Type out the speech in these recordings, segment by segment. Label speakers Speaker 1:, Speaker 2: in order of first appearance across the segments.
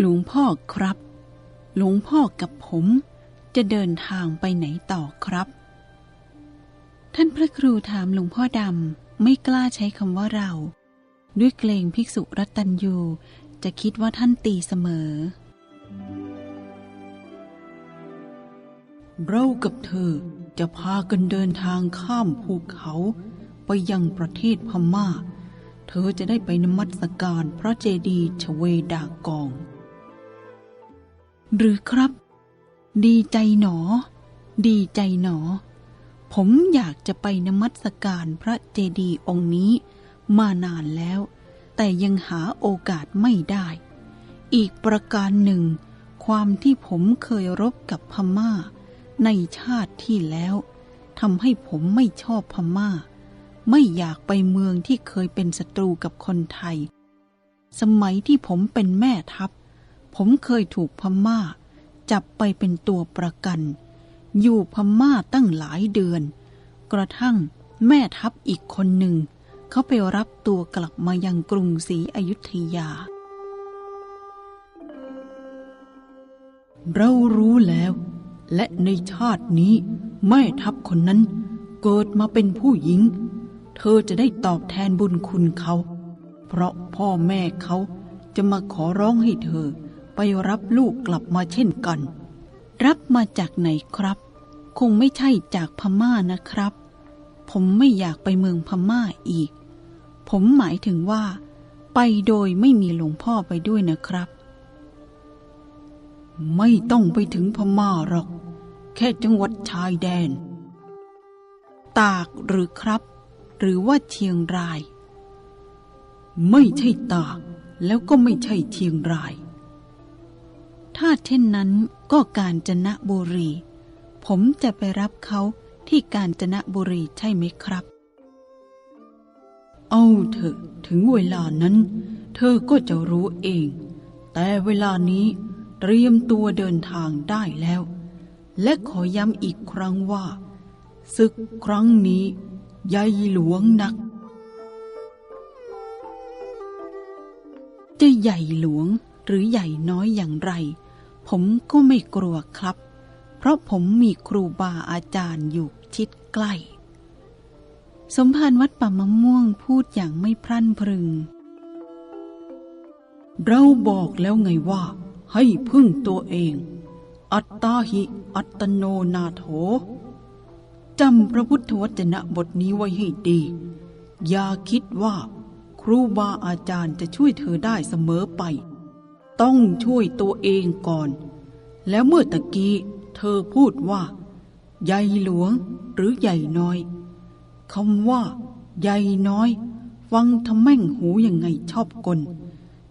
Speaker 1: หลวงพ่อครับ หลวงพ่อกับผมจะเดินทางไปไหนต่อครับ ท่านพระครูถามหลวงพ่อดำไม่กล้าใช้คำว่าเรา ด้วยเกรงภิกษุรัตัญยูจะคิดว่าท่านตีเสมอ เรากับเธอจะพากันเดินทางข้ามภูเขา ไปยังประเทศพม่า เธอจะได้ไปนมัสการพระเจดีย์ชเวดากอง หรือครับ ดีใจหนอ ดีใจหนอ ผมอยากจะไปนมัสการพระเจดีย์องค์นี้มานานแล้ว แต่ยังหาโอกาสไม่ได้ อีกประการหนึ่ง ความที่ผมเคยรบกับพม่า ในชาติที่แล้วทำให้ผมไม่ชอบพม่า ไม่อยากไปเมืองที่เคยเป็นศัตรูกับคนไทย สมัยที่ผมเป็นแม่ทัพ ผมเคยถูกพม่า จับไปเป็นตัวประกัน อยู่พม่าตั้งหลายเดือน กระทั่งแม่ทัพอีกคนหนึ่ง เขาไปรับตัวกลับมายังกรุงศรีอยุธยา เรารู้แล้ว และในชาตินี้แม่ทัพคนนั้นเกิดมาเป็นผู้หญิง เธอจะได้ตอบแทนบุญคุณเขา เพราะพ่อแม่เขาจะมาขอร้องให้เธอ ไปรับลูกกลับมาเช่นกัน รับมาจากไหนครับ คงไม่ใช่จากพม่านะครับ ผมไม่อยากไปเมืองพม่าอีก ผมหมายถึงว่า ไปโดยไม่มีหลวงพ่อไปด้วยนะครับ ไม่ต้องไปถึงพม่าหรอก แค่จังหวัดชายแดน ตากหรือครับ หรือว่าเชียงราย ไม่ใช่ตากแล้วก็ไม่ใช่เชียงราย ถ้าเช่นนั้นก็กาญจนบุรี ผมจะไปรับเขาที่กาญจนบุรีใช่ไหมครับ เอาเถอะถึงเวลานั้น เธอก็จะรู้เอง แต่เวลานี้เตรียมตัวเดินทางได้แล้ว และขอย้ำอีกครั้งว่าศึกครั้งนี้ ใหญ่หลวงนัก จะใหญ่หลวงหรือใหญ่น้อยอย่างไร ผมก็ไม่กลัวครับ เพราะผมมีครูบาอาจารย์อยู่ชิดใกล้ สมภารวัดป่ามะม่วงพูดอย่างไม่พรั่นพรึง เราบอกแล้วไงว่า ให้พึ่งตัวเอง อัตตาหิ อัตโนนาโถ จำพระพุทธวจนะบทนี้ไว้ให้ดี อย่าคิดว่า ครูบาอาจารย์จะช่วยเธอได้เสมอไป ต้องช่วยตัวเองก่อน แล้วเมื่อตะกี้เธอพูดว่า ใหญ่หลวงหรือใหญ่น้อยคำว่า ใหญ่น้อย ฟังทำแม่งหูยังไงชอบกล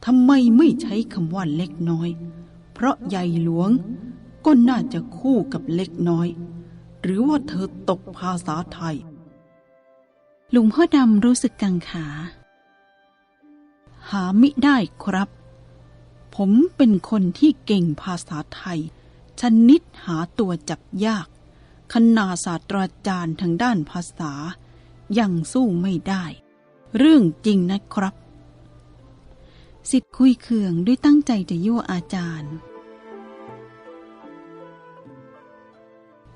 Speaker 1: ทำไมไม่ใช้คำว่าเล็กน้อย เพราะใหญ่หลวงก็น่าจะคู่กับเล็กน้อย หรือว่าเธอตกภาษาไทย หลุงพ่อดำรู้สึกกังขา หามิได้ครับ ผมเป็นคนที่เก่งภาษาไทย ชนิดหาตัวจับยาก คณาศาสตราจารย์ทางด้านภาษา ยังสู้ไม่ได้ เรื่องจริงนะครับ สิทธิ์คุยเคืองด้วยตั้งใจจะยั่วอาจารย์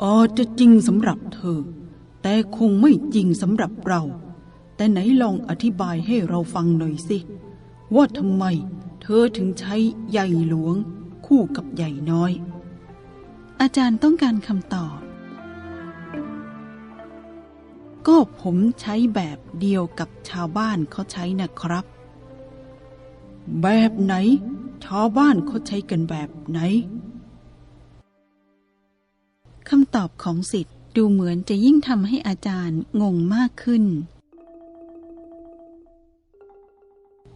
Speaker 1: อาจจะจริงสำหรับเธอ แต่คงไม่จริงสำหรับเรา แต่ไหนลองอธิบายให้เราฟังหน่อยสิ ว่าทำไมเธอถึงใช้ใหญ่หลวง คู่กับใหญ่น้อย อาจารย์ต้องการคำตอบ ก็ผมใช้แบบเดียวกับชาวบ้านเขาใช้นะครับ แบบไหน ชาวบ้านเขาใช้กันแบบไหน คำตอบของสิทธิ์ดูเหมือนจะยิ่งทำให้อาจารย์งงมากขึ้น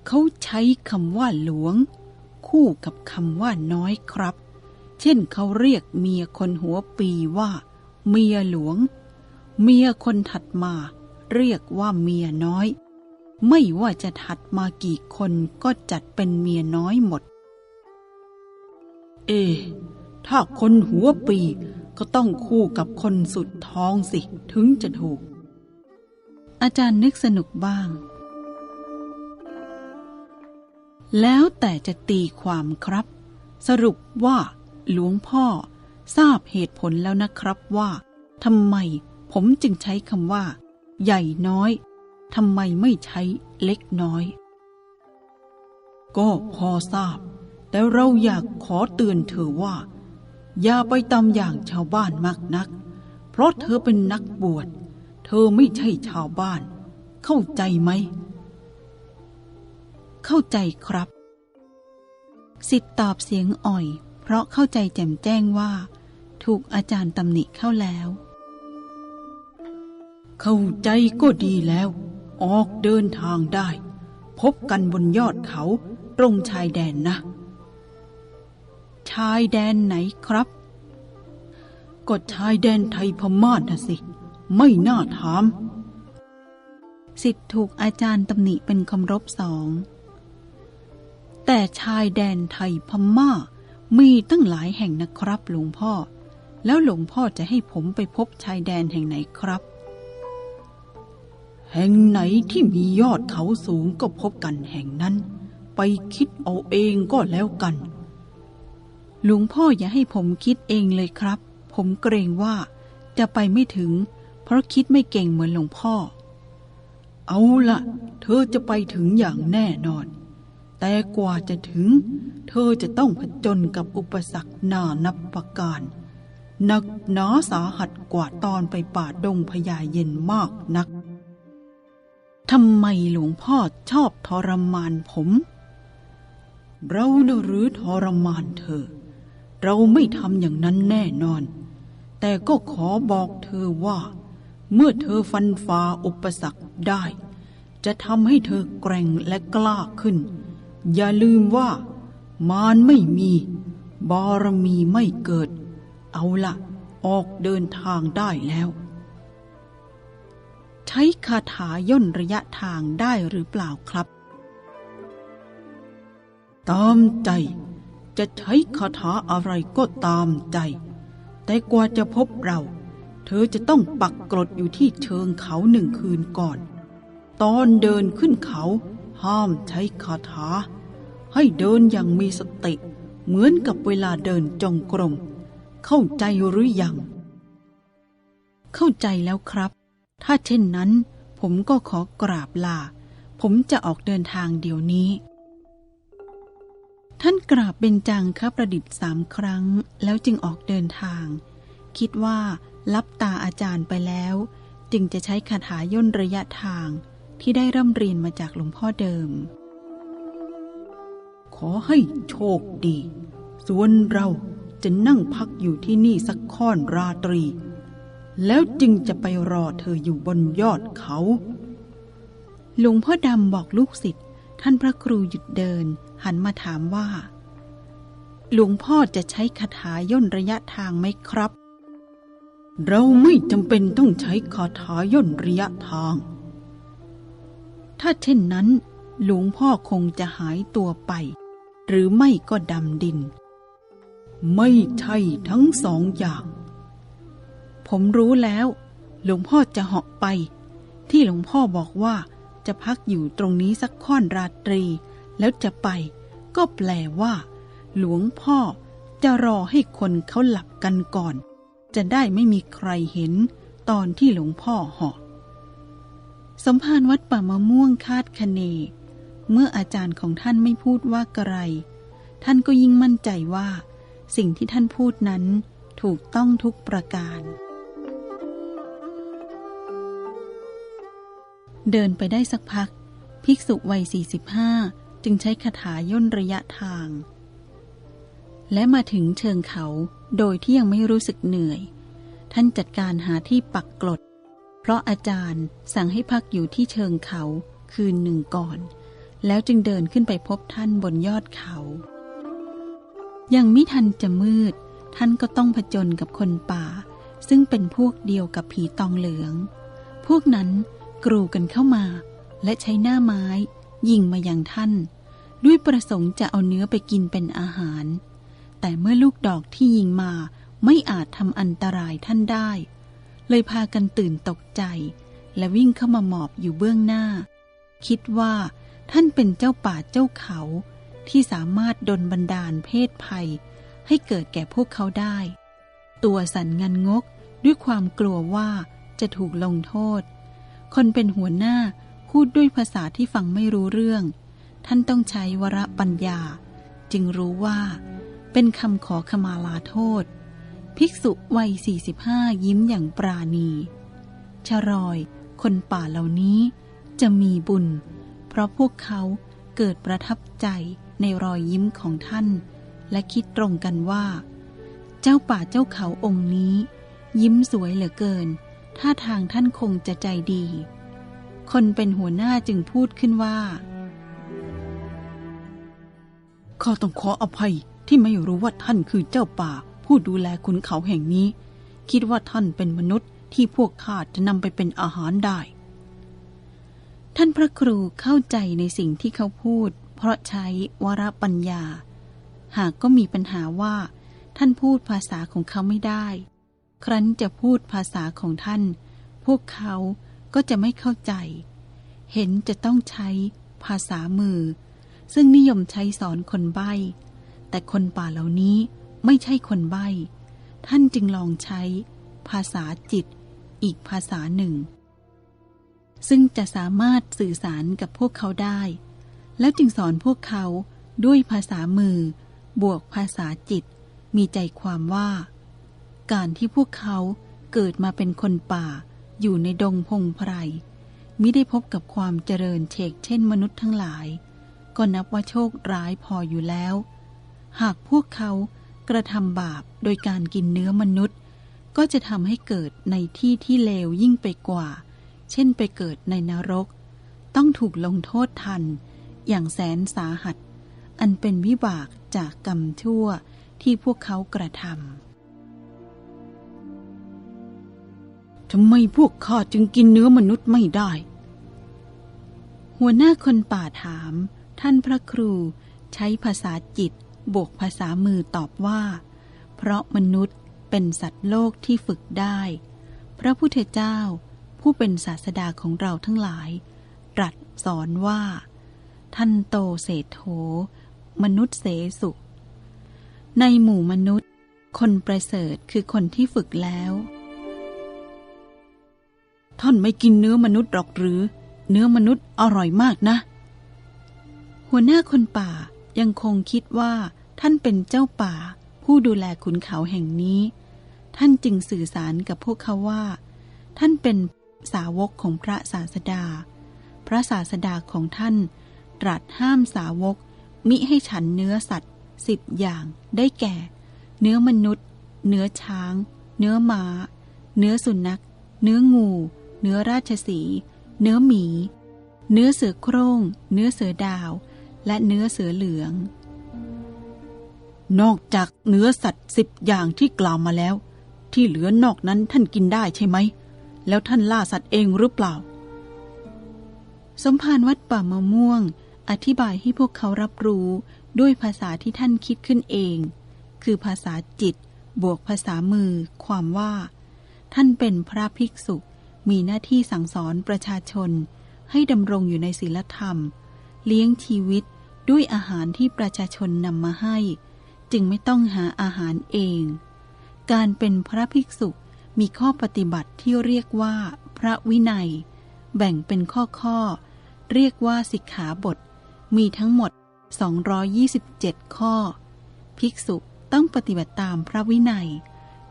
Speaker 1: เขาใช้คำว่าหลวง คู่กับคำว่าน้อยครับ เช่นเขาเรียกเมียคนหัวปีว่า เมียหลวง เมียคนถัดมา เรียกว่าเมียน้อย ไม่ว่าจะถัดมากี่คนก็จัดเป็นเมียน้อยหมด เอ ถ้าคนหัวปี ก็ต้องคู่กับคนสุดท้องสิถึงจะถูกออาจารย์นึกสนุกบ้าง แล้วแต่จะตีความครับ สรุปว่า หลวงพ่อทราบเหตุผลแล้วนะครับว่าทำไมผมจึงใช้คำว่า ใหญ่น้อยทำไมไม่ใช้เล็กน้อย ก็พอทราบ แต่เราอยากขอเตือนเธอว่า อย่าไปตามอย่างชาวบ้านมากนัก เพราะเธอเป็นนักบวช เธอไม่ใช่ชาวบ้าน เข้าใจไหม เข้าใจครับ สิทธิ์ตอบเสียงอ่อย เพราะเข้าใจแจ่มแจ้งว่า ถูกอาจารย์ตำหนิเข้าแล้ว เข้าใจก็ดีแล้ว ออกเดินทางได้ พบกันบนยอดเขาตรงชายแดนนะ ชายแดนไหนครับ ก็ชายแดนไทยพม่านะสิ ไม่น่าถาม สิทธิ์ถูกอาจารย์ตำหนิเป็นคำรบสอง แต่ชายแดนไทยพม่า มีตั้งหลายแห่งนะครับหลวงพ่อ แล้วหลวงพ่อจะให้ผมไปพบชายแดนแห่งไหนครับ แห่งไหนที่มียอดเขาสูงก็พบกันแห่งนั้นไปคิดเอาเองก็แล้วกัน หลวงพ่ออย่าให้ผมคิดเองเลยครับ ผมเกรงว่าจะไปไม่ถึง เพราะคิดไม่เก่งเหมือนหลวงพ่อ เอาละเธอจะไปถึงอย่างแน่นอน แต่กว่าจะถึง เธอจะต้องผจญกับอุปสรรคนานับประการหนักหนาสาหัสกว่าตอนไปป่าดงพญาเย็นมากนักทำไมหลวงพ่อชอบทรมานผม เราหรือทรมานเธอ เราไม่ทำอย่างนั้นแน่นอน แต่ก็ขอบอกเธอว่า เมื่อเธอฟันฝ่าอุปสรรคได้ จะทำให้เธอแกร่งและกล้าขึ้น อย่าลืมว่า มารไม่มี บารมีไม่เกิด เอาละออกเดินทางได้แล้ว ใช้คาถาย่นระยะทางได้หรือเปล่าครับ ตามใจ จะใช้คาถาอะไรก็ตามใจ แต่กว่าจะพบเรา เธอจะต้องปักกรดอยู่ที่เชิงเขาหนึ่งคืนก่อน ตอนเดินขึ้นเขา ห้ามใช้คาถา ให้เดินอย่างมีสติ เหมือนกับเวลาเดินจงกรม เข้าใจหรือยัง เข้าใจแล้วครับ ถ้าเช่นนั้น ผมก็ขอกราบลา ผมจะออกเดินทางเดี๋ยวนี้ ท่านกราบเบญจังคประดิษฐ์สามครั้ง แล้วจึงออกเดินทาง คิดว่ารับตาอาจารย์ไปแล้ว จึงจะใช้คาถาย่นระยะทางที่ได้ร่ำเรียนมาจากหลวงพ่อเดิม ขอให้โชคดี ส่วนเราจะนั่งพักอยู่ที่นี่สักค่อนราตรี แล้วจึงจะไปรอเธออยู่บนยอดเขา หลวงพ่อดำบอกลูกศิษย์ท่านพระครูหยุดเดิน หันมาถามว่า หลวงพ่อจะใช้คาถาย่นระยะทางไหมครับ เราไม่จำเป็นต้องใช้คาถาย่นระยะทาง ถ้าเช่นนั้น หลวงพ่อคงจะหายตัวไป หรือไม่ก็ดำดิน ไม่ใช่ทั้งสองอย่าง ผมรู้แล้ว หลวงพ่อจะเหาะไป ที่หลวงพ่อบอกว่าจะพักอยู่ตรงนี้สักค่อนราตรี แล้วจะไป ก็แปลว่า หลวงพ่อจะรอให้คนเขาหลับกันก่อน จะได้ไม่มีใครเห็นตอนที่หลวงพ่อเหาะสมภารวัดป่ามะม่วงคาดคะเน เมื่ออาจารย์ของท่านไม่พูดว่าไกรท่านก็ยิ่งมั่นใจว่า สิ่งที่ท่านพูดนั้นถูกต้องทุกประการ เดินไปได้สักพัก ภิกษุวัย 45 จึงใช้คาถาย่นระยะทาง และมาถึงเชิงเขาโดยที่ยังไม่รู้สึกเหนื่อย ท่านจัดการหาที่ปักกลด เพราะอาจารย์สั่งให้พักอยู่ที่เชิงเขาคืนหนึ่งก่อน แล้วจึงเดินขึ้นไปพบท่านบนยอดเขา ยังไม่ทันจะมืด ท่านก็ต้องผจญกับคนป่า ซึ่งเป็นพวกเดียวกับผีตองเหลือง พวกนั้นกรูกันเข้ามาและใช้หน้าไม้ ยิงมาอย่างท่าน ด้วยประสงค์จะเอาเนื้อไปกินเป็นอาหาร แต่เมื่อลูกดอกที่ยิงมาไม่อาจทำอันตรายท่านได้ เลยพากันตื่นตกใจ
Speaker 2: และวิ่งเข้ามาหมอบอยู่เบื้องหน้า คิดว่าท่านเป็นเจ้าป่าเจ้าเขา ที่สามารถดลบันดาลเพศภัย ให้เกิดแก่พวกเขาได้ ตัวสันงันงกด้วยความกลัวว่าจะถูกลงโทษ คนเป็นหัวหน้า พูดด้วยภาษาที่ฟังไม่รู้เรื่อง ท่านต้องใช้วรปัญญา จึงรู้ว่า เป็นคำขอขมาลาโทษ ภิกษุวัย 45 ยิ้มอย่างปราณี ชรอยคนป่าเหล่านี้จะมีบุญ เพราะพวกเขาเกิดประทับใจในรอยยิ้มของท่าน และคิดตรงกันว่า เจ้าป่าเจ้าเขาองค์นี้ ยิ้มสวยเหลือเกิน ท่าทางท่านคงจะใจดี คนเป็นหัวหน้าจึงพูดขึ้นว่า
Speaker 1: ข้าต้องขออภัยที่ไม่รู้ว่าท่านคือเจ้าป่า ผู้ดูแลขุนเขาแห่งนี้ คิดว่าท่านเป็นมนุษย์ที่พวกข้าจะนำไปเป็นอาหารได้
Speaker 2: ท่านพระครูเข้าใจในสิ่งที่เขาพูด เพราะใช้วรปัญญา หากก็มีปัญหาว่า ท่านพูดภาษาของเขาไม่ได้ ครั้นจะพูดภาษาของท่าน พวกเขา ก็จะไม่เข้าใจ เห็นจะต้องใช้ภาษามือ ซึ่งนิยมใช้สอนคนใบ้ แต่คนป่าเหล่านี้ไม่ใช่คนใบ้ ท่านจึงลองใช้ภาษาจิตอีกภาษาหนึ่ง ซึ่งจะสามารถสื่อสารกับพวกเขาได้ แล้วจึงสอนพวกเขาด้วยภาษามือบวกภาษาจิต มีใจความว่า การที่พวกเขาเกิดมาเป็นคนป่า อยู่ในดงพงไพรมิได้พบกับความเจริญเฉกเช่นมนุษย์ทั้งหลาย ก็นับว่าโชคร้ายพออยู่แล้ว หากพวกเขากระทำบาปโดยการกินเนื้อมนุษย์ ก็จะทำให้เกิดในที่ที่เลวยิ่งไปกว่า เช่นไปเกิดในนรก ต้องถูกลงโทษทัน อย่างแสนสาหัส อันเป็นวิบากจากกรรมชั่วที่พวกเขากระทำ
Speaker 1: ทำไมพวกข้าจึงกินเนื้อมนุษย์ไม่ได้
Speaker 2: หัวหน้าคนป่าถาม ท่านพระครูใช้ภาษาจิตบวกภาษามือตอบว่า เพราะมนุษย์เป็นสัตว์โลกที่ฝึกได้ พระพุทธเจ้า ผู้เป็นศาสดาของเราทั้งหลาย ตรัสสอนว่า ท่านโตเศรษโธมนุษย์เสสุ ในหมู่มนุษย์ คนประเสริฐคือคนที่ฝึกแล้ว
Speaker 1: ท่านไม่กินเนื้อมนุษย์หรอกหรือ เนื้อมนุษย์อร่อยมากนะ
Speaker 2: หัวหน้าคนป่ายังคงคิดว่า ท่านเป็นเจ้าป่า ผู้ดูแลขุนเขาแห่งนี้ ท่านจึงสื่อสารกับพวกเขาว่า ท่านเป็นสาวกของพระศาสดา พระศาสดาของท่านตรัสห้ามสาวก มิให้ฉันเนื้อสัตว์สิบอย่างได้แก่ เนื้อมนุษย์ เนื้อช้าง เนื้อม้า เนื้อสุนัข เนื้องู เนื้อราชสี เนื้อหมี เนื้อเสือโคร่ง เนื้อเสือดาว และเนื้อเสือเหลือง
Speaker 1: นอกจากเนื้อสัตว์สิบอย่างที่กล่าวมาแล้ว ที่เหลือนอกนั้นท่านกินได้ใช่ไหม แล้วท่านล่าสัตว์เองหรือเปล่า
Speaker 2: สมภารวัดป่ามะม่วง อธิบายให้พวกเขารับรู้ด้วยภาษาที่ท่านคิดขึ้นเอง คือภาษาจิตบวกภาษามือ ความว่า ท่านเป็นพระภิกษุ มีหน้าที่สั่งสอนประชาชน ให้ดำรงอยู่ในศีลธรรม เลี้ยงชีวิตด้วยอาหารที่ประชาชนนำมาให้ จึงไม่ต้องหาอาหารเอง การเป็นพระภิกษุมีข้อปฏิบัติที่เรียกว่า พระวินัย แบ่งเป็นข้อข้อ เรียกว่าสิกขาบท มีทั้งหมด 227 ข้อ ภิกษุต้องปฏิบัติตามพระวินัย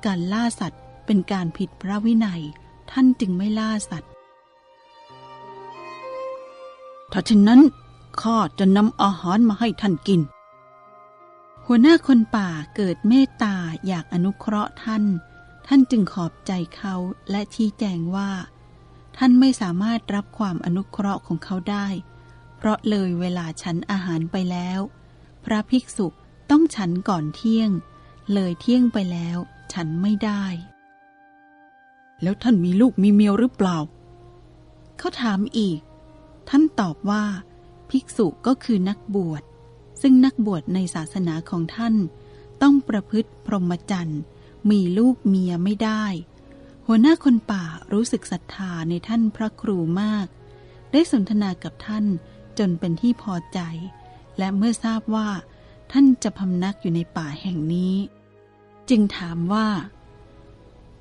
Speaker 2: การล่าสัตว์เป็นการผิดพระวินัย ท่านจึงไม่ล่าสัตว์
Speaker 1: ถ้าเช่นนั้นข้าจะนำอาหารมาให้ท่านกิน
Speaker 2: หัวหน้าคนป่าเกิดเมตตาอยากอนุเคราะห์ท่าน ท่านจึงขอบใจเขาและชี้แจงว่า ท่านไม่สามารถรับความอนุเคราะห์ของเขาได้ เพราะเลยเวลาฉันอาหารไปแล้ว พระภิกษุต้องฉันก่อนเที่ยง เลยเที่ยงไปแล้ว ฉันไม่ได้
Speaker 1: แล้วท่านมีลูกมีเมียหรือเปล่า
Speaker 2: เขาถามอีก ท่านตอบว่า ภิกษุก็คือนักบวช ซึ่งนักบวชในศาสนาของท่าน ต้องประพฤติพรหมจรรย์ มีลูกเมียไม่ได้ หัวหน้าคนป่ารู้สึกศรัทธาในท่านพระครูมาก ได้สนทนากับท่านจนเป็นที่พอใจ และเมื่อทราบว่า ท่านจะพำนักอยู่ในป่าแห่งนี้ จึงถามว่า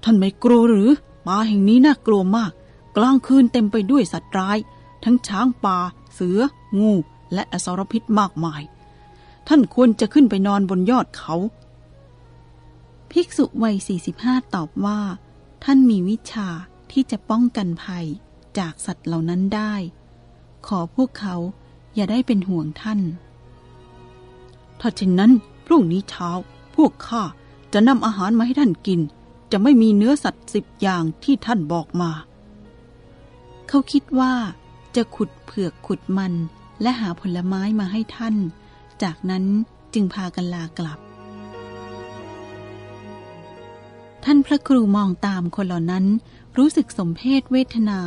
Speaker 1: ท่านไม่กลัวหรือ ป่าแห่งนี้น่ากลัวมาก กลางคืนเต็มไปด้วยสัตว์ร้าย ทั้งช้างป่า เสือ งู และอสรพิษมากมาย ท่านควรจะขึ้นไปนอนบนยอดเขา
Speaker 2: ภิกษุวัย 45 ตอบว่า ท่านมีวิชาที่จะป้องกันภัยจากสัตว์เหล่านั้นได้ ขอพวกเขาอย่าได้เป็นห่วงท่าน
Speaker 1: ถ้าเช่นนั้นพรุ่งนี้เช้า พวกข้าจะนำอาหารมาให้ท่านกิน จะไม่มีเนื้อสัตว์สิบอย่างที่ท่านบอกมา
Speaker 2: เขาคิดว่า จะขุดเผือกขุดมันและหาผลไม้มาให้ท่าน จากนั้นจึงพากันลากลับ ท่านพระครูมองตามคนเหล่านั้น รู้สึกสมเพศเวทนา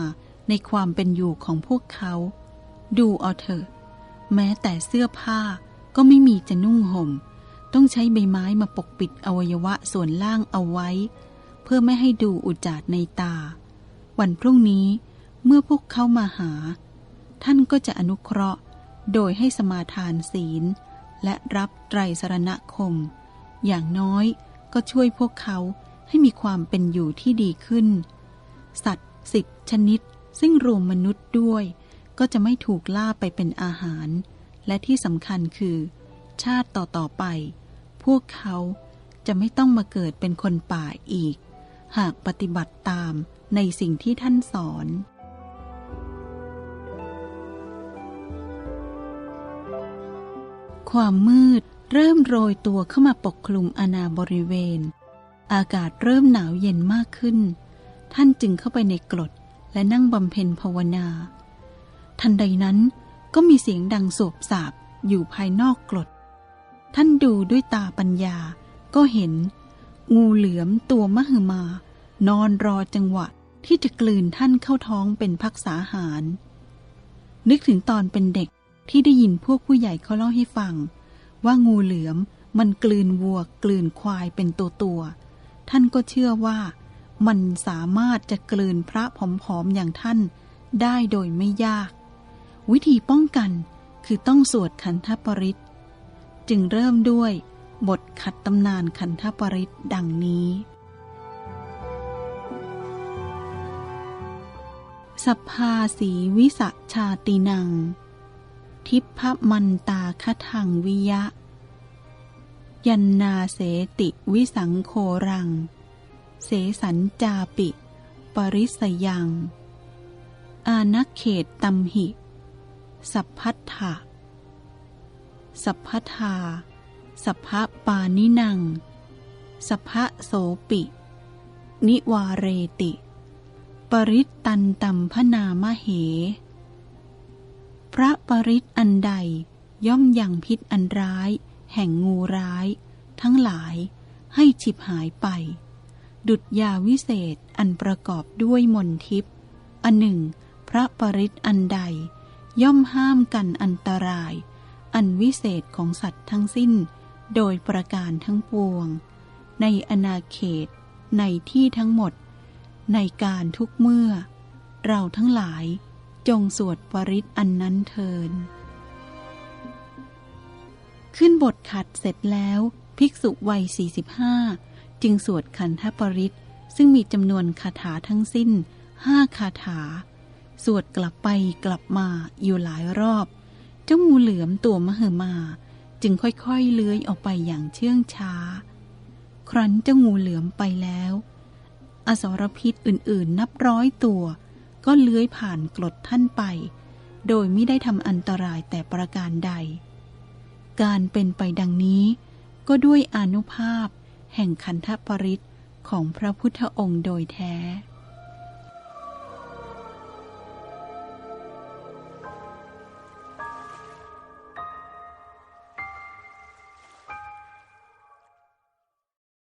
Speaker 2: ในความเป็นอยู่ของพวกเขา ดูเอาเถอะ แม้แต่เสื้อผ้าก็ไม่มีจะนุ่งหม่ม ต้องใช้ใบไม้มาปกปิดอวัยวะส่วนล่างเอาไว้ เพื่อไม่ให้ดูอุจจาดในตา วันพรุ่งนี้เมื่อพวกเขามาหา ท่านก็จะอนุเคราะห์โดยให้สมาทานศีล และรับไตรสรณคม อย่างน้อยก็ช่วยพวกเขาให้มีความเป็นอยู่ที่ดีขึ้น สัตว์สิบชนิด ซึ่งรวมมนุษย์ด้วย ก็จะไม่ถูกล่าไปเป็นอาหาร และที่สำคัญคือ ชาติต่อๆไป พวกเขาจะไม่ต้องมาเกิดเป็นคนป่าอีก หากปฏิบัติตามในสิ่งที่ท่านสอน ความมืดเริ่มโรยตัวเข้ามาปกคลุมอาณาบริเวณ อากาศเริ่มหนาวเย็นมากขึ้น ท่านจึงเข้าไปในกรดและนั่งบำเพ็ญภาวนา ทันใดนั้นก็มีเสียงดังโสบสาบอยู่ภายนอกกรด ท่านดูด้วยตาปัญญาก็เห็น งูเหลือมตัวมหึมา นอนรอจังหวะที่จะกลืนท่านเข้าท้องเป็นพักษาหาร นึกถึงตอนเป็นเด็กที่ได้ยินพวกผู้ใหญ่เขาเล่าให้ฟัง ว่างูเหลือมมันกลืนวัวกลืนควายเป็นตัวตัว ท่านก็เชื่อว่า มันสามารถจะกลืนพระผอมๆอย่างท่านได้โดยไม่ยาก วิธีป้องกันคือต้องสวดขันธปริตจึงเริ่มด้วย บทขัดตำนานขันธปริตดังนี้ สัพพาสีวิสชาตินัง ทิพมันตาคทังวิยะ ยันนาเสติวิสังโครัง เสสัญจาปิ ปริสยัง อานักเขตตัมหิ สัพพัทธะสัพพทา สัพพะปานินัง สัพพะโสปิ นิวาเรติ ปริตตันตัมพนามเห พระปริตอันใดย่อมยังพิษอันร้าย แห่งงูร้าย ทั้งหลายให้ฉิบหายไป ดุดยาวิเศษอันประกอบด้วยมนทิพย์อันหนึ่ง พระปริตอันใด ย่อมห้ามกันอันตราย อันวิเศษของสัตว์ทั้งสิ้น โดยประการทั้งปวง ในอนาเขต ในที่ทั้งหมด ในการทุกเมื่อ เราทั้งหลายจงสวดปริตอันนั้นเทิน ขึ้นบทขัดเสร็จแล้ว ภิกษุวัย 45 จึงสวดขันธปริตซึ่งมีจำนวนคาถาทั้งสิ้นห้าคาถา สวดกลับไปกลับมาอยู่หลายรอบ เจ้างูเหลือมตัวมหึมา จึงค่อยๆเลื้อยออกไปอย่างเชื่องช้า ครั้นเจ้างูเหลือมไปแล้ว อสรพิษอื่นๆ นับร้อยตัว ก็เลื้อยผ่านกรดท่านไป โดยไม่ได้ทำอันตรายแต่ประการใด การเป็นไปดังนี้ก็ด้วยอนุภาพแห่งขันธปริตของพระพุทธองค์โดยแท้